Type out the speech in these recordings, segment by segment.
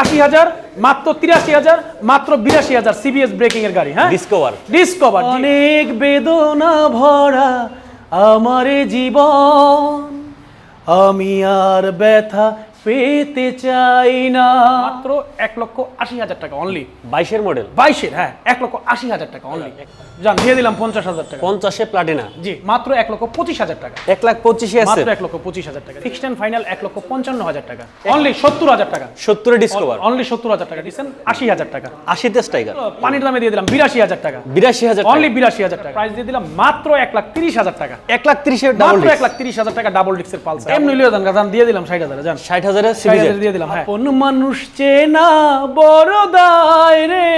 আশি হাজার মাত্র তিরাশি হাজার মাত্র বিরাশি হাজার সিবিএস ব্রেকিং এর গাড়ি হ্যাঁ? ডিসকভার ডিসকভার অনেক বেদনা ভরা আমার জীবন আমি আর ব্যথা পেতে চাই না মাত্র এক লক্ষ আশি হাজার টাকা অনলি বাইশের মডেল বাইশের হ্যাঁ এক লক্ষ আশি হাজার টাকা অনলি যান দিয়ে দিলাম পঞ্চাশ হাজার টাকা পঞ্চাশে প্লাটিনা জি মাত্র এক লক্ষ পঁচিশ হাজার টাকা এক লাখ পঁচিশে আছে মাত্র এক লক্ষ পঁচিশ হাজার টাকা ফিক্সড অ্যান্ড ফাইনাল এক লক্ষ পঞ্চান্ন হাজার টাকা অনলি সত্তর হাজার টাকা সত্তরে ডিসকভার অনলি সত্তর হাজার টাকা দিচ্ছেন আশি হাজার টাকা আশিতে স্ট্রাইকার পানির দামে দিয়ে দিলাম বিরাশি হাজার টাকা বিরাশি হাজার অনলি বিরাশি হাজার টাকা প্রাইস দিয়ে দিলাম মাত্র এক লাখ তিরিশ হাজার টাকা এক লাখ তিরিশের ডাবল মাত্র এক লাখ তিরিশ হাজার টাকা ডাবল ডিক্সের পালস এমনি লিও দান দিয়ে দিলাম ষাট হাজার জান ষাট হাজারে দিয়ে দিলাম হ্যাঁ। আপন মানুষ চেনা বড় দায় রে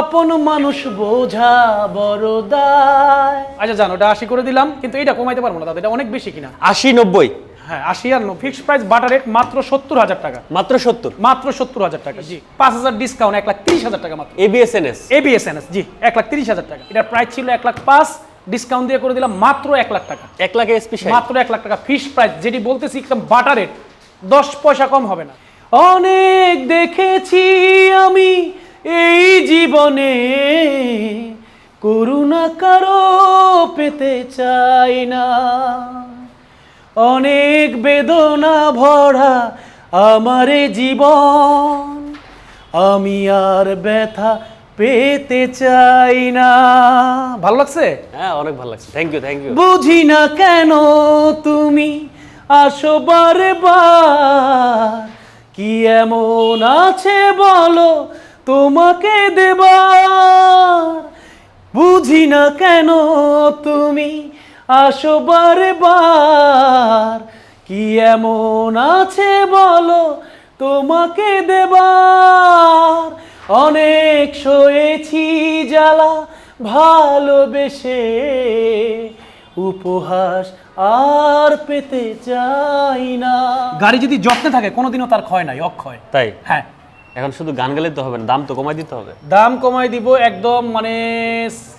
আপন মানুষ বোঝা বড় দায়। আচ্ছা জানো ওটা আশি করে দিলাম কিন্তু এটা কমাইতে পারব না দাদা এটা অনেক বেশি কিনা। আশি নব্বই। হ্যাঁ আশি আর ফিক্সড প্রাইস বাটার রেট মাত্র সত্তর হাজার টাকা। মাত্র সত্তর। মাত্র সত্তর হাজার টাকা জি। পাঁচ হাজার ডিসকাউন্ট এক লাখ তিরিশ হাজার টাকা মাত্র। এবিএসএনএস এবিএসএনএস জি এক লাখ তিরিশ হাজার টাকা। এটার প্রাইস ছিল এক লাখ পাঁচ ডিসকাউন্ট দিয়ে করে দিলাম মাত্র এক লাখ টাকা। এক লাখ এসপি মাত্র এক লাখ টাকা ফিক্স প্রাইস যেটি বলতেছি একদম বাটার রেট দশ পয়সা কম হবে না। অনেক দেখেছি আমি এই জীবনে করুণা কারও পেতে চাই না। অনেক বেদনা ভরা আমারে জীবন আমি আর ব্যথা পেতে চাই না। ভালো লাগছে? হ্যাঁ অনেক ভালো লাগছে। থ্যাংক ইউ থ্যাংক ইউ বুঝি না কেন তুমি আসো বারে কি এমন আছে বলো, তোমাকে দেবার। বুঝি না কেন তুমি আসো বার কি এমন আছে বলো, তোমাকে দেবার। অনেক সয়েছি জ্বালা ভালোবেসে উপহাস আর পেতে চাই না। গাড়ি যদি যত্নে থাকে কোনোদিনও তার ক্ষয় নাই অক্ষয়। তাই? হ্যাঁ। এখন শুধু গান গেলে তো হবে না দাম তো কমাই দিতে হবে। দাম কমাই দিব একদম মানে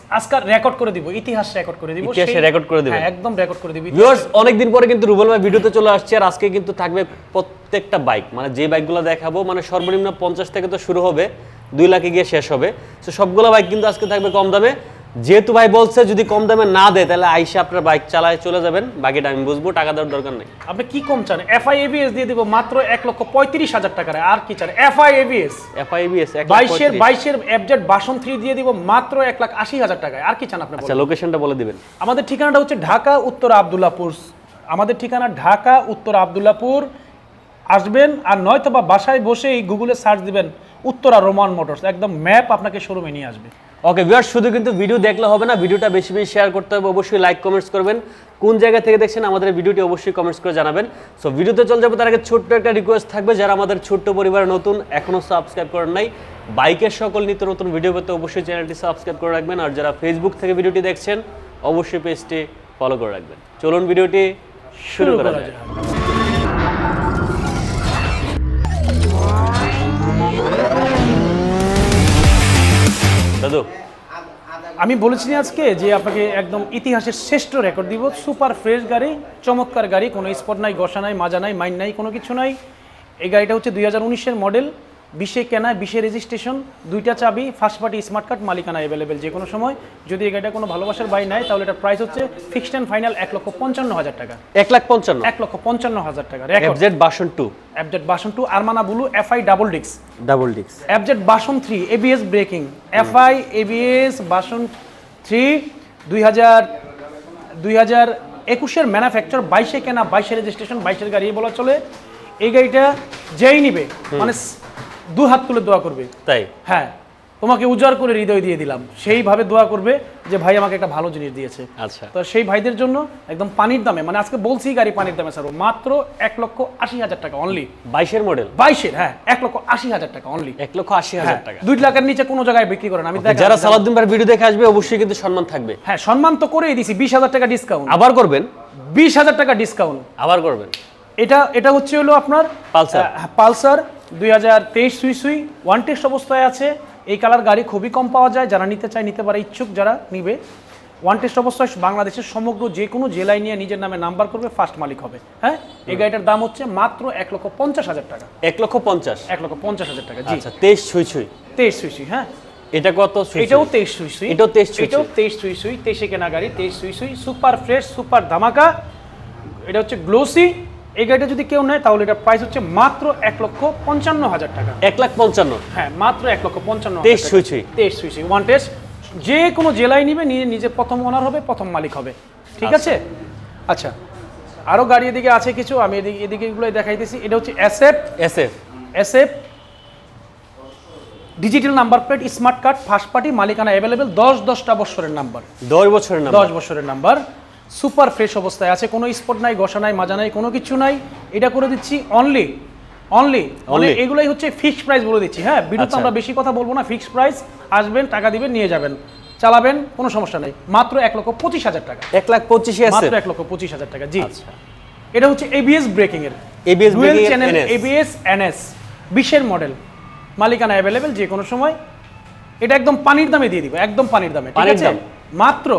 আজকাল রেকর্ড করে দিব ইতিহাস রেকর্ড করে দিব ইতিহাসে সেই- record করে। হ্যাঁ, একদম রেকর্ড করে দিব ভিউয়ার্স অনেকদিন পরে কিন্তু রুবেল ভাই ভিডিওতে চলে আসছে আর আজকে কিন্তু থাকবে প্রত্যেকটা বাইক মানে যে বাইকগুলো দেখাবো মানে সর্বনিম্ন পঞ্চাশ থেকে তো শুরু হবে দুই লাখে গিয়ে শেষ হবে। তো সবগুলো বাইক কিন্তু আজকে থাকবে কম দামে। যেহেতু ভাই বলছে যদি কম দামে না দেয় তাহলে আইসা আপনার বাইক চালায় চলে যাবেন। বাকিটা আমি বুঝব টাকা দেওয়ার দরকার নেই। আপনি কি কম চান? এফআই এবিএস দিয়ে দিব মাত্র এক লক্ষ পঁয়ত্রিশ হাজার টাকার আর কি চান? এফআই এবিএস বাইশের বাইশের অ্যাবজেট বাসন থ্রি দিয়ে দিব মাত্র এক লাখ আশি হাজার টাকায় আর কি চান আপনি আচ্ছা লোকেশনটা বলে দিবেন। আমাদের ঠিকানাটা হচ্ছে ঢাকা উত্তর আবদুল্লাপুর। আমাদের ঠিকানা ঢাকা উত্তর আবদুল্লাপুর। আসবেন আর নয়তো বা বাসায় বসেই গুগলে সার্চ দিবেন উত্তরা রোমান মোটরস। একদম ম্যাপ আপনাকে শোরুমে নিয়ে আসবে। ওকে ভিউয়ার্স শুধু কিন্তু ভিডিও দেখলে হবে না ভিডিওটা বেশি বেশি শেয়ার করতে হবে অবশ্যই লাইক কমেন্টস করবেন। কোন জায়গা থেকে দেখছেন আমাদের ভিডিওটি অবশ্যই কমেন্টস করে জানাবেন। সো ভিডিওতে চলে যাব তার আগে ছোট্ট একটা রিকোয়েস্ট থাকবে যারা আমাদের ছোট্ট পরিবার নতুন এখনও সাবস্ক্রাইব করেন নাই বাইকের সকল নিত্য নতুন ভিডিও পেতে অবশ্যই চ্যানেলটি সাবস্ক্রাইব করে রাখবেন আর যারা ফেসবুক থেকে ভিডিওটি দেখছেন অবশ্যই পেজটি ফলো করে রাখবেন। চলুন ভিডিওটি শুরু করা যায় দাদু। আমি বলেছি আজকে যে আপনাকে একদম ইতিহাসের শ্রেষ্ঠ রেকর্ড দিব। সুপার ফ্রেশ গাড়ি, চমৎকার গাড়ি, কোনো স্পট নাই, গসা নাই, মাজা নাই, মাইন নাই, কোনো কিছু নাই। এই গাড়িটা হচ্ছে দুই হাজার উনিশের মডেল বিশে কেনা বিশে রেজিস্ট্রেশন দুইটা চাবি ফার্স্ট পার্টি স্মার্ট কার্ড মালিকানা অ্যাভেলেবেল যে কোনো সময়। যদি এই গাড়িটা কোনো ভালোবাসার বাই নেয় তাহলে এটার প্রাইস হচ্ছে ফিক্সড অ্যান্ড ফাইনাল এক লক্ষ পঞ্চান্ন হাজার টাকা। এক লাখ পঞ্চান্ন? এক লক্ষ পঞ্চান্ন হাজার টাকা এফজেড বাসন টু অ্যাবজেট বাসন টু আরমানা বুলু এফআই ডাবল ডিক্স ডাবল ডিক্স অ্যাবজেট বাসন three ABS braking FI ABS বাসন থ্রি দুই হাজার দুই হাজার একুশের ম্যানুফ্যাকচার বাইশে কেনা বাইশে রেজিস্ট্রেশন বাইশের গাড়ি বলা চলে। এই গাড়িটা যেই নিবে মানে দু হাত তুলে দোয়া করবে। তাই? হ্যাঁ তোমাকে উজাড় করে হৃদয় দিয়ে দিলাম। সেইভাবে দোয়া করবে যে ভাই আমাকে একটা ভালো জিনিস দিয়েছে। আচ্ছা। তো সেই ভাইদের জন্য একদম পানির দামে মানে আজকে বলছি গাড়ি পানির দামে স্যার মাত্র এক লক্ষ আশি হাজার টাকা অনলি বাইশের মডেল বাইশের হ্যাঁ এক লক্ষ আশি হাজার টাকা অনলি এক লক্ষ আশি হাজার টাকা। দুই লাখের নিচে কোনো জায়গায় বিক্রি করেন আমি যারা সালাউদ্দিন ভাই ভিডিও দেখে আসবে অবশ্যই কিন্তু সম্মান থাকবে। হ্যাঁ সম্মান তো করেই দিছি বিশ হাজার টাকা ডিসকাউন্ট আবার করবেন? বিশ হাজার টাকা ডিসকাউন্ট আবার করবেন? এটা এটা হচ্ছে হলো আপনার পালসার। পালসার দুই হাজার তেইশ সুই সুই ওয়ান টেস্ট অবস্থায় আছে। এই কালার গাড়ি খুবই কম পাওয়া যায় যারা নিতে চায় নিতে পারে ইচ্ছুক যারা নিবে। ওয়ান টেস্ট অবস্থায় বাংলাদেশের সমগ্র যে কোনো জেলায় নিয়ে নিজের নামে নাম্বার করবে ফার্স্ট মালিক হবে। হ্যাঁ? এই গাড়িটার দাম হচ্ছে মাত্র এক লক্ষ পঞ্চাশ হাজার টাকা। এক লক্ষ পঞ্চাশ। এক লক্ষ পঞ্চাশ হাজার টাকা জি। আচ্ছা তেইশ ছুঁই ছুঁই তেইশ সুই সুই হ্যাঁ? এটা কত সুই এটাও তেইশ সুই সুই। এটাও 23 সুই এটাও তেইশ সুই সুই তেইশে কেনা গাড়ি তেইশ সুই সুই সুপার ফ্রেশ সুপার ধামাকা। এটা হচ্ছে গ্লোসি এই গাড়িটা যদি কেউ নেয় তাহলে এটা প্রাইস হচ্ছে মাত্র এক লক্ষ পঞ্চান্ন হাজার টাকা। এক লাখ পঞ্চান্ন। হ্যাঁ মাত্র এক লক্ষ পঞ্চান্ন তেইশ টাকা। সুই সুই। তেইশ সুই সুই ওয়ান টেস্ট যে কোনো জেলায় নিবে নিয়ে নিজে প্রথম ওনার হবে প্রথম মালিক হবে। ঠিক আছে? আচ্ছা আরও গাড়ি এদিকে আছে কিছু আমি এদিকে এদিকে এগুলোই দেখাইতেছি। এটা হচ্ছে অ্যাসেপ S F SF digital number plate smart card first party মালিকানা অ্যাভেলেবেল দশ দশটা বছরের নাম্বার দশ বছরের দশ বছরের নাম্বার সুপার ফ্রেশ অবস্থায় আছে। কোনো স্পট নাই গসা নাই মাজা নাই কোনো কিছু নাই। এটা করে দিচ্ছি অনলি অনলি মানে? এগুলাই হচ্ছে ফিক্সড প্রাইস বলে দিচ্ছি। হ্যাঁ ভিডিওতে আচ্ছা। আমরা বেশি কথা বলব না ফিক্সড প্রাইস আসবেন টাকা দিবেন নিয়ে যাবেন। চালাবেন কোনো সমস্যা নেই। মাত্র এক লক্ষ পঁচিশ হাজার টাকা। এক লাখ পঁচিশে আছে। মাত্র এক লক্ষ পঁচিশ হাজার টাকা জি। আচ্ছা। এটা হচ্ছে এবিএস ব্রেকিং এর। ABS dual channel ABS NS বিশের মডেল মালিকানা অ্যাভেলেবেল যে কোনো সময়। এটা একদম পানির দামে দিয়ে দিব একদম পানির দামে ঠিক আছে? মাত্র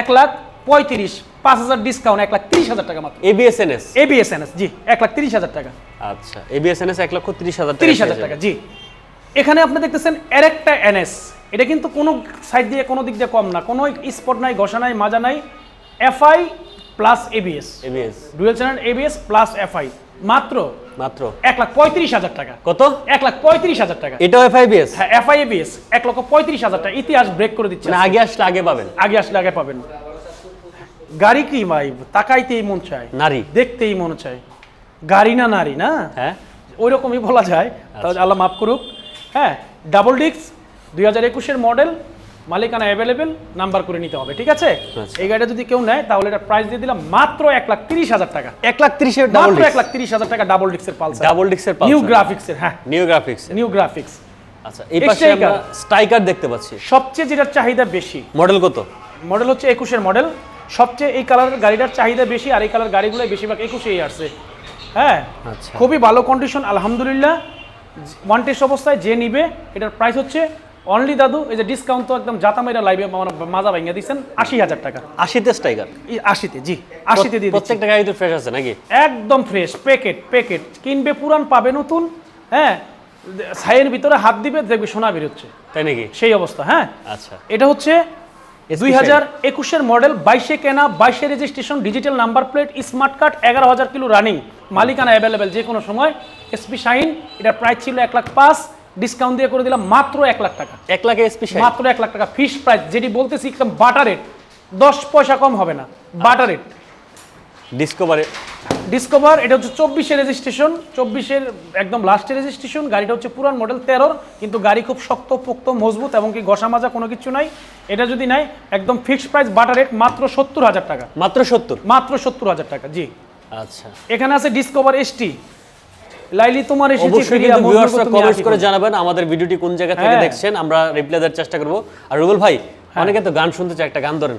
এক লাখ পঁয়ত্রিশ পাঁচ হাজার ডিসকাউন্ট এক লাখ তিরিশ হাজার টাকা মাত্র। এবিএস এনএস এবিএস জি এক লাখ তিরিশ হাজার টাকা। আচ্ছা এবিএস এনএস এক লক্ষ তিরিশ হাজার তিরিশ হাজার টাকা জি। এখানে আপনি দেখতেছেন আরেকটা এনএস এটা কিন্তু কোনো সাইড দিয়ে কোনো দিক দিয়ে কম না। কোনো স্পট নাই ঘষা নাই মাজা নাই। FI plus ABS ABS dual channel ABS plus FI মাত্র? মাত্র। এক লাখ পঁয়ত্রিশ হাজার টাকা। কত? এক লাখ পঁয়ত্রিশ হাজার টাকা। এটাও এফআইবিএস হ্যাঁ এফআই এবিএস এক লক্ষ পঁয়ত্রিশ হাজার টাকা। ইতিহাস ব্রেক করে দিচ্ছে। মানে আগে আসলে আগে পাবেন। আগে আসলে আগে পাবেন। গাড়ি কি ভাই? তাকাইতেই মন চায়। নারী। দেখতেই মন চায়। গাড়ি না নারী না? হ্যাঁ। ওই রকমই বলা যায়। তাহলে আল্লাহ মাফ করুক। হ্যাঁ ডাবল ডিস্ক দুই হাজার একুশের মডেল মালিকানা অ্যাভেলেবেল নাম্বার করে নিতে হবে ঠিক আছে? আচ্ছা। এই গাড়িটা যদি কেউ নেয় তাহলে এটা প্রাইস দিয়ে দিলাম মাত্র এক লাখ তিরিশ হাজার টাকা। এক লাখ তিরিশের মাত্র এক লাখ তিরিশ হাজার টাকা ডাবল ডিস্কের পালসার। ডাবল ডিক্সের নিউ গ্রাফিক্সের হ্যাঁ। নিউ গ্রাফিক্স নিউ গ্রাফিক্স আচ্ছা এই পাশে আমরা স্ট্রাইকার দেখতে পাচ্ছি। সবচেয়ে যেটার চাহিদা বেশি। মডেল কত? মডেল হচ্ছে একুশের মডেল সবচেয়ে এই কালারের গাড়িটার চাহিদা বেশি আর এই কালার গাড়িগুলো বেশিরভাগ একুশেই আসছে। হ্যাঁ আচ্ছা। খুবই ভালো কন্ডিশন আলহামদুলিল্লাহ। ওয়ান টেস্ট অবস্থায় যে নিবে এটার প্রাইস হচ্ছে অনলি দাদু এই যে ডিসকাউন্ট তো একদম জাতা মেরা লাইভে আমার মাজা ভাঙিয়ে দিচ্ছেন আশি হাজার টাকা। আশিতে স্ট্রাইকার এই আশিতে জি আশিতে দিয়ে দিচ্ছি। প্রত্যেকটা গাড়ি তো ফ্রেশ আছে নাকি? একদম ফ্রেশ প্যাকেট প্যাকেট কিনবে পুরান পাবে নতুন হ্যাঁ। ছাইয়ের ভিতরে হাত দিবে দেখবে সোনা বেরোচ্ছে। তাই নাকি? সেই অবস্থা হ্যাঁ। আচ্ছা। এটা হচ্ছে দুই হাজার একুশের মডেল বাইশে কেনা বাইশে registration digital number plate smart card এগারো হাজার কিলো রানিং মালিকানা অ্যাভেলেবেল যে কোনো সময়। এসপি শাইন এটার প্রাইস ছিল এক লাখ পাঁচ ডিসকাউন্ট দিয়ে করে দিলাম মাত্র এক লাখ টাকা। এক লাখে এসপি মাত্র এক লাখ টাকা ফিশ প্রাইস যেটি বলতেছি একদম বাটার রেট দশ পয়সা কম হবে না বাটার রেট ডিসকভারে ডিসকভার এটা হচ্ছে চব্বিশে রেজিস্ট্রেশন চব্বিশের একদম লাস্টে রেজিস্ট্রেশন গাড়িটা হচ্ছে পুরান মডেল তেরোর কিন্তু গাড়ি খুব শক্ত পোক্ত মজবুত এবং কি ঘষা মাজা কোনো কিছু নাই। এটা যদি নাই একদম ফিক্সড প্রাইস বাটার রেট মাত্র সত্তর হাজার টাকা। মাত্র সত্তর? মাত্র সত্তর হাজার টাকা জি। আচ্ছা। এখানে আছে ডিসকভার এসটি লাইলি তোমার এসেছি ভিউয়ার্সরা তুমি করে জানাবেন আমাদের ভিডিওটি কোন জায়গা থেকে হ্যাঁ। দেখছেন আমরা রিপ্লাই দেওয়ার চেষ্টা করব। আর রুবেল ভাই হ্যাঁ। অনেকে তো গান শুনতে চায় একটা গান ধরেন।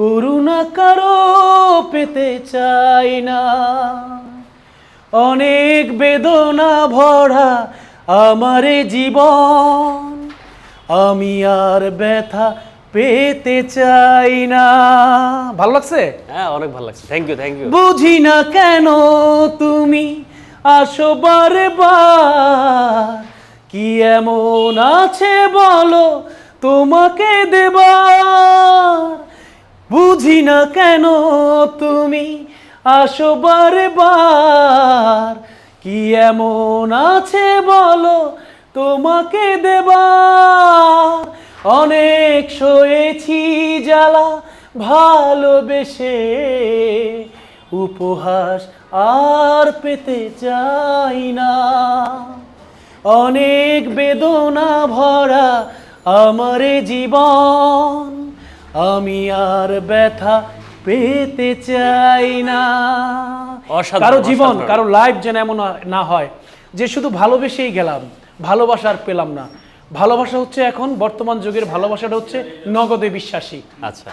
করুণা কারও পেতে চাই না। অনেক বেদনা ভরা আমার জীবন আমি আর ব্যথা পেতে চাই না। ভালো লাগছে? হ্যাঁ অনেক ভালো লাগছে। থ্যাংক ইউ থ্যাংক ইউ বুঝি না কেন তুমি আসো বারবার? কি এমন আছে বলো তোমাকে দেবার? বুঝি না কেন তুমি আসো বারে বার কি এমন আছে বলো তোমাকে দেবার? অনেক সয়েছি জ্বালা ভালোবেসে উপহাস আর পেতে চাই না। অনেক বেদনা ভরা আমার জীবন আমি আর ব্যথা পেতে চাই না। কারও জীবন কারও লাইফ যেন এমন না হয় যে শুধু ভালোবেসেই গেলাম ভালোবাসা আর পেলাম না। ভালোবাসা হচ্ছে এখন বর্তমান যুগের ভালোবাসাটা হচ্ছে নগদে বিশ্বাসী। আচ্ছা।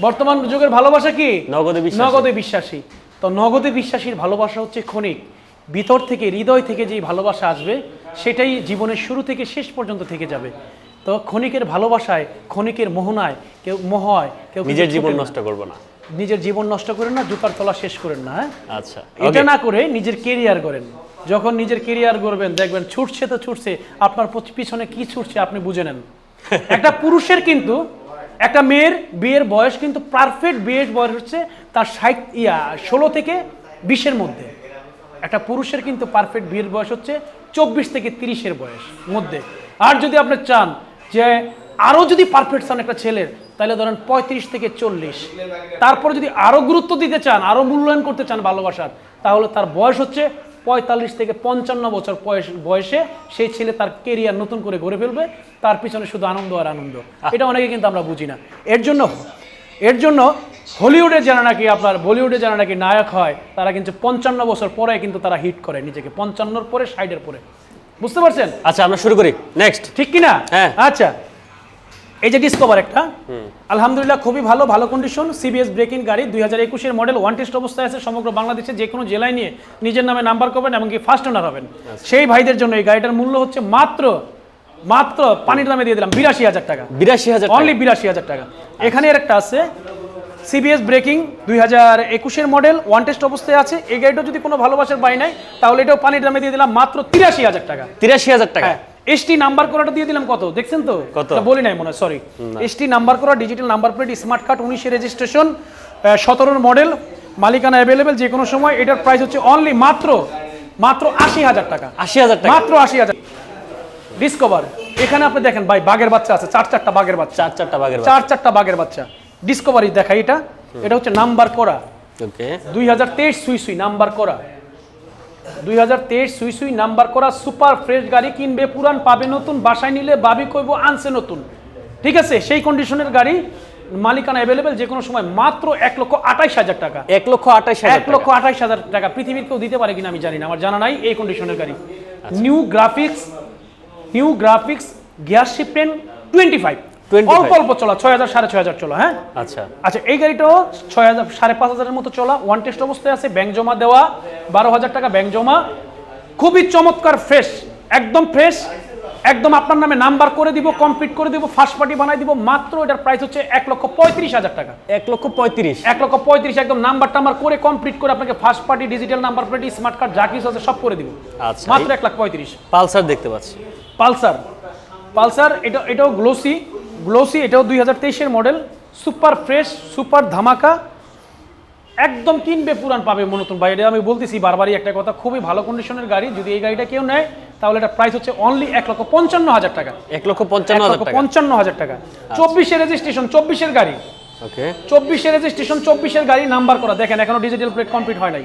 বর্তমান যুগের ভালোবাসা কি? নগদে বিশ্বাসী। নগদে বিশ্বাসী। তো নগদে বিশ্বাসীর ভালোবাসা হচ্ছে ক্ষণিক। ভিতর থেকে হৃদয় থেকে যেই ভালোবাসা আসবে সেটাই জীবনের শুরু থেকে শেষ পর্যন্ত থেকে যাবে। তো ক্ষণিকের ভালোবাসায় ক্ষণিকের মোহনায় কেউ মোহ হয় কেউ নিজের জীবন নষ্ট করব না। নিজের জীবন নষ্ট করেন না জুতার তলা শেষ করেন না হ্যাঁ? আচ্ছা এটা না করে নিজের কেরিয়ার করেন যখন নিজের কেরিয়ার করবেন দেখবেন ছুটছে তো ছুটছে আপনার পিছনে কি ছুটছে আপনি বুঝে নেন। একটা পুরুষের কিন্তু একটা মেয়ের বিয়ের বয়স কিন্তু পারফেক্ট বিয়ের বয়স হচ্ছে তার ষাট ইয়া ষোলো থেকে বিশের মধ্যে। একটা পুরুষের কিন্তু পারফেক্ট বিয়ের বয়স হচ্ছে চব্বিশ থেকে তিরিশের বয়স মধ্যে। আর যদি আপনি চান যে আরও যদি পারফেক্ট চান একটা ছেলের তাহলে ধরেন পঁয়ত্রিশ থেকে চল্লিশ। তারপরে যদি আরও গুরুত্ব দিতে চান আরও মূল্যায়ন করতে চান ভালোবাসার তাহলে তার বয়স হচ্ছে পঁয়তাল্লিশ থেকে পঞ্চান্ন বছর বয়স বয়সে সেই ছেলে তার কেরিয়ার নতুন করে গড়ে ফেলবে। তার পিছনে শুধু আনন্দ আর আনন্দ। এটা অনেকে কিন্তু আমরা বুঝি না। এর জন্য এর জন্য হলিউডে যারা নাকি আপনার বলিউডে যারা নাকি নায়ক হয় তারা কিন্তু পঞ্চান্ন বছর পরে কিন্তু তারা হিট করে নিজেকে। পঞ্চান্নর পরে ষাটের পরে। বুঝতে পারছেন? আচ্ছা আমরা শুরু করি। নেক্সট ঠিক কি না হ্যাঁ। আচ্ছা। এই যে ডিসকভার একটা। আলহামদুলিল্লাহ খুবই ভালো ভালো কন্ডিশন সিবিএস ব্রেকিং গাড়ি দুই হাজার একুশের মডেল ওয়ান টেস্ট অবস্থায় আছে সমগ্র বাংলাদেশে যে কোনো জেলায় নিয়ে নিজের নামে নাম্বার করবেন এমনকি ফার্স্ট ওনার হবেন। সেই ভাইদের জন্য এই গাড়িটার মূল্য হচ্ছে মাত্র মাত্র পানির দামে দিয়ে দিলাম বিরাশি হাজার টাকা। বিরাশি হাজার অনলি বিরাশি হাজার টাকা। এখানে আর একটা আছে সিবিএস ব্রেকিং দুই হাজার একুশের মডেল ওয়ান টেস্ট অবস্থায় আছে। এই গাড়িটা যদি কোনো ভালোবাসার বাই নাই তাহলে এটাও পানির দামে দিয়ে দিলাম মাত্র তিরাশি হাজার টাকা। তিরাশি হাজার টাকা? হ্যাঁ এসটি নাম্বার করাটা দিয়ে দিলাম কত? দেখছেন তো? কত? বলি নাই মনে হয় সরি এসটি নাম্বার করা digital number plate smart card উনিশে রেজিস্ট্রেশন সতেরোর মডেল মালিকানা অ্যাভেলেবেল যে কোনো সময়। এটার প্রাইস হচ্ছে অনলি মাত্র মাত্র আশি হাজার টাকা। আশি হাজার টাকা? মাত্র আশি হাজার। ডিসকভার এখানে আপনি দেখেন ভাই বাঘের বাচ্চা আছে চার চারটা বাঘের বাচ্চা। চার চারটা বাগের চার চারটা বাঘের বাচ্চা। ডিসকভারি দেখাই এটা? এটা হচ্ছে নাম্বার করা। ওকে। দুই হাজার তেইশ সুই সুই নাম্বার করা। দুই হাজার তেইশ সুই সুই নাম্বার করা সুপার ফ্রেশ গাড়ি কিনবে পুরান পাবে নতুন বাসায় নিলে বাবি কইব আনছে নতুন। ঠিক আছে? সেই কন্ডিশনের গাড়ি মালিকানা অ্যাভেলেবেল যে কোনো সময় মাত্র এক লক্ষ আঠাইশ হাজার টাকা। এক লক্ষ হাজার এক লক্ষ আঠাইশ হাজার টাকা। পৃথিবীর কেউ দিতে পারে কিনা আমি জানি না আমার জানা নাই এই কন্ডিশনের গাড়ি। New graphics new graphics gear shifting twenty five 25 অল্প অল্প চলা ছয় হাজার সাড়ে ছয় হাজার চলা হ্যাঁ? আচ্ছা। আচ্ছা এই গাড়িটাও ছয় হাজার সাড়ে পাঁচ হাজারের মতো চলা ওয়ান টেস্ট অবস্থায় আছে ব্যাংক জমা দেওয়া বারো হাজার টাকা ব্যাংক জমা খুবই চমৎকার ফ্রেশ একদম ফ্রেশ একদম আপনার নামে নাম্বার করে দিব কমপ্লিট করে দিব ফার্স্ট পার্টি বানাই দিব মাত্র এটার প্রাইস হচ্ছে এক লক্ষ পঁয়ত্রিশ হাজার টাকা। এক লক্ষ পঁয়ত্রিশ। এক লক্ষ পঁয়ত্রিশ একদম নাম্বার টাম্বার করে কমপ্লিট করে আপনাকে first party digital number plate smart card যা কিছু আছে সব করে দিব। আচ্ছা, মাত্র এক লাখ পঁয়ত্রিশ। পালসার দেখতে পাচ্ছি। পালসার পালসার এটা এটাও গ্লোসি গ্লোসি এটাও দুই হাজার তেইশের মডেল সুপার ফ্রেশ সুপার ধামাকা একদম কিনবে পুরান পাবে মনতুন ভাই এটা আমি বলতেছি বারবারই একটা কথা খুবই ভালো কন্ডিশনের গাড়ি যদি এই গাড়িটা কেউ নেয় তাহলে এটা প্রাইস হচ্ছে অনলি এক লক্ষ পঞ্চান্ন হাজার টাকা। এক লক্ষ পঞ্চান্ন হাজার লক্ষ টাকা। পঞ্চান্ন হাজার টাকা। চব্বিশে রেজিস্ট্রেশন চব্বিশের গাড়ি। ওকে। চব্বিশে রেজিস্ট্রেশন চব্বিশের গাড়ি নাম্বার করা। দেখেন এখনও ডিজিটাল প্লেট কমপ্লিট হয় নাই।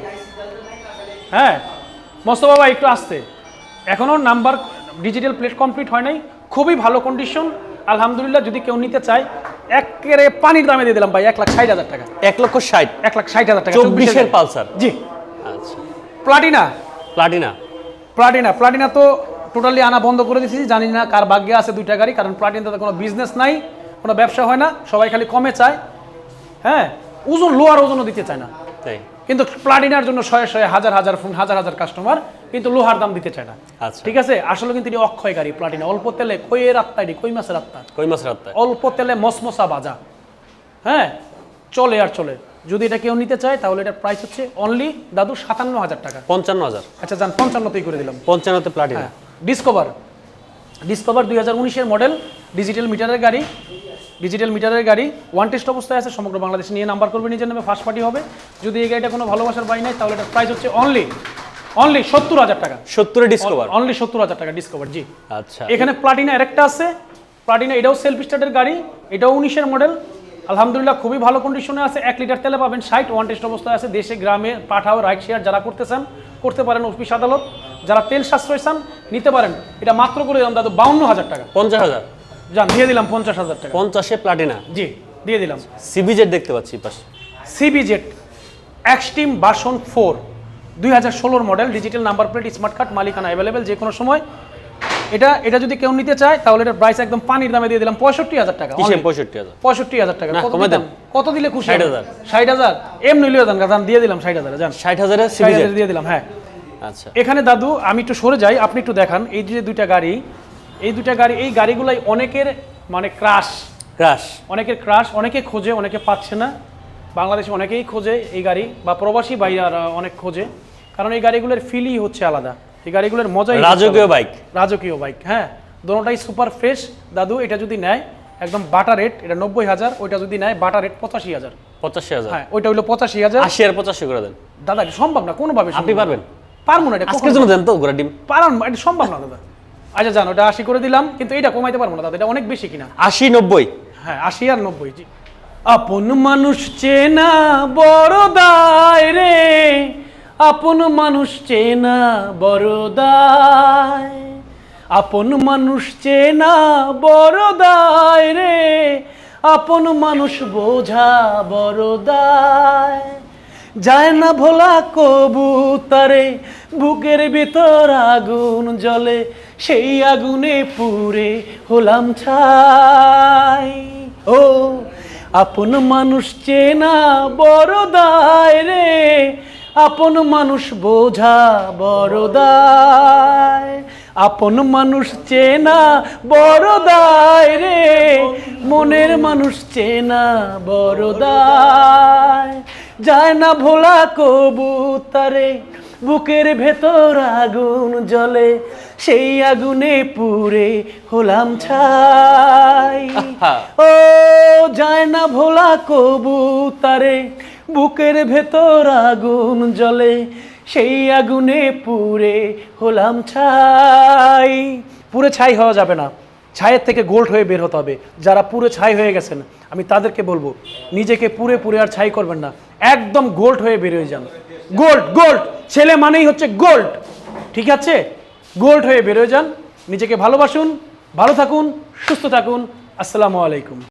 হ্যাঁ? মস্ত বাবা একটু আসতে। এখনও নাম্বার ডিজিটাল প্লেট কমপ্লিট হয় নাই। খুবই ভালো কন্ডিশন আলহামদুলিল্লাহ যদি কেউ নিতে চায় একেবারে পানির দামে দিয়ে দিলাম ভাই এক লাখ ষাট হাজার টাকা। এক লক্ষ ষাট। এক লাখ ষাট হাজার টাকা চব্বিশের পালসার। জি। আচ্ছা। প্লাটিনা। প্লাটিনা। প্লাটিনা প্লাটিনা তো টোটালি আনা বন্ধ করে দিয়েছি জানি না কার ভাগ্যে আছে দুইটা গাড়ি কারণ প্লাটিনাতে কোনো বিজনেস নাই কোনো ব্যবসা হয় না সবাই খালি কমে চায়। হ্যাঁ ওজন লোয়ার ওজনও দিতে চায় না। তাই। কিন্তু প্লাটিনার জন্য শয়ে শয়ে হাজার হাজার ফোন হাজার হাজার কাস্টমার কিন্তু লোহার দাম দিতে চায় না। আচ্ছা। ঠিক আছে? আসলে কিন্তু অক্ষয় গাড়ি প্লাটিনা। অল্প তেলে কইয়ের আত্মা এটি? কই মাসের আত্মা কই মাস রাত্তায় অল্প তেলে মসমসা বাজা। হ্যাঁ? চলে আর চলে। যদি এটা কেউ নিতে চায় তাহলে এটার প্রাইস হচ্ছে অনলি দাদু সাতান্ন হাজার টাকা। পঞ্চান্ন হাজার। আচ্ছা যান পঞ্চান্নতেই করে দিলাম। পঞ্চান্নতে প্লাটিনা ডিসকভার ডিসকভার দুই হাজার উনিশের মডেল ডিজিটাল মিটারের গাড়ি। ডিজিটাল মিটারের গাড়ি ওয়ান টেস্ট অবস্থায় আছে সমগ্র বাংলাদেশ নিয়ে নাম্বার করবে নিজের নামে ফার্স্ট পার্টি হবে। যদি এই গাড়িটা কোনো ভালোবাসার বাই নাই তাহলে এটার প্রাইস হচ্ছে অনলি অনলি সত্তর হাজার টাকা। সত্তরে ডিসকভার অনলি সত্তর হাজার টাকা ডিসকভার জি। আচ্ছা। এখানে প্লাটিনা আরেকটা আছে। প্লাটিনা এটাও সেলফ স্টার্টের গাড়ি এটাও উনিশের মডেল আলহামদুলিল্লাহ খুবই ভালো কন্ডিশনে আছে। এক লিটার তেলে পাবেন ষাট ওয়ান টেস্ট অবস্থায় আছে। দেশে গ্রামে পাঠাও রাইড শেয়ার যারা করতে চান করতে পারেন অফিস আদালত। যারা তেল সাশ্রয় চান নিতে পারেন। এটা মাত্র করে দিলাম দাদু বাউন্ন হাজার টাকা। পঞ্চাশ হাজার। যান দিয়ে দিলাম পঞ্চাশ হাজার টাকা। পঞ্চাশে প্লাটিনা? জি দিয়ে দিলাম। সিবিজেড দেখতে পাচ্ছি পাশে। CBZ extreme version four দুই হাজার ষোলোর model digital number plate smart card মালিকানা অ্যাভেলেবেল যে কোনো সময়। এটা এটা যদি কেউ নিতে চায় তাহলে এটা প্রাইস একদম পানির দামে দিয়ে দিলাম পঁয়ষট্টি হাজার টাকা। পঁয়ষট্টি হাজার? পঁয়ষট্টি হাজার টাকা। কত দিলে খুশি 60,000 ষাট হাজার। এমনি লিও দেন দাম দিয়ে দিলাম ষাট হাজার জান ষাট হাজারের ষাট সিবিজেড হাজার দিয়ে দিলাম হ্যাঁ। আচ্ছা। এখানে দাদু আমি একটু সরে যাই আপনি একটু দেখান। এই যে দুইটা গাড়ি এই দুইটা গাড়ি এই গাড়িগুলাই অনেকের মানে ক্রাশ ক্রাশ অনেকের ক্রাশ অনেকে খোঁজে অনেকে পাচ্ছে না। বাংলাদেশে অনেকেই খোঁজে এই গাড়ি বা প্রবাসী ভাইয়ারা অনেক খোঁজে। কারণ এই গাড়িগুলোর ফিলই হচ্ছে আলাদা। এই গাড়িগুলোর মজাই রাজকীয় বাইক রাজকীয় বাইক হ্যাঁ। দোনোটাই সুপার ফ্রেশ দাদু এটা যদি নেয় একদম বাটা রেট এটা নব্বই হাজার ওইটা যদি নেয় বাটা রেট পঁচাশি হাজার। পঁচাশি হাজার। হ্যাঁ ওইটা হলো পঁচাশি হাজার। আশি আর পঁচাশি করে দেন। দাদা এটা সম্ভব না কোনোভাবে আপনি। পারবেন? পারব না এটা আজকের কখনো- জন্য দেন তো ঘোড়া ডিম। পারান এটা সম্ভব না দাদা। আচ্ছা জানো ওটা আশি করে দিলাম কিন্তু এটা কমাইতে পারব না দাদা এটা অনেক বেশি কিনা? আশি নব্বই। হ্যাঁ আশি আর নব্বই জি। আপন মানুষ চেনা বড় দায় রে আপন মানুষ চেনা বড় দায়। আপন মানুষ চেনা বড় দায় রে আপন মানুষ বোঝা বড় দায়। যায় না ভোলা কবুতারে, বুকের ভিতর আগুন জ্বলে, সেই আগুনে পুরে হলাম ছাই। ও, আপন মানুষ চেনা বড় দায় রে, আপন মানুষ বোঝা বড় দায়। আপন মানুষ চেনা, বড় দায় রে। মনের মানুষ চেনা, বড় দায়। যায় না ভোলা কবুতারে, বুকের ভেতর আগুন জ্বলে। সেই আগুনে পুরে হলাম ছাই। ও, যায় না ভোলা কবুতারে, বুকের ভেতর আগুন জ্বলে। সেই আগুনে পুরে হলাম ছাই। পুরে ছাই হওয়া যাবে না। ছায়ের থেকে গোল্ড হয়ে বের হতে হবে। যারা পুরো ছাই হয়ে গেছেন, আমি তাদেরকে বলব, নিজেকে পুরে পুরে আর ছাই করবেন না। একদম গোল্ড হয়ে বের হয়ে যান। Gold gold! ছেলে মানেই হচ্ছে গোল্ড। ঠিক আছে? গোল্ড হয়ে বের হয়ে যান। নিজেকে ভালোবাসুন, ভালো থাকুন, সুস্থ থাকুন। আসসালামু আলাইকুম।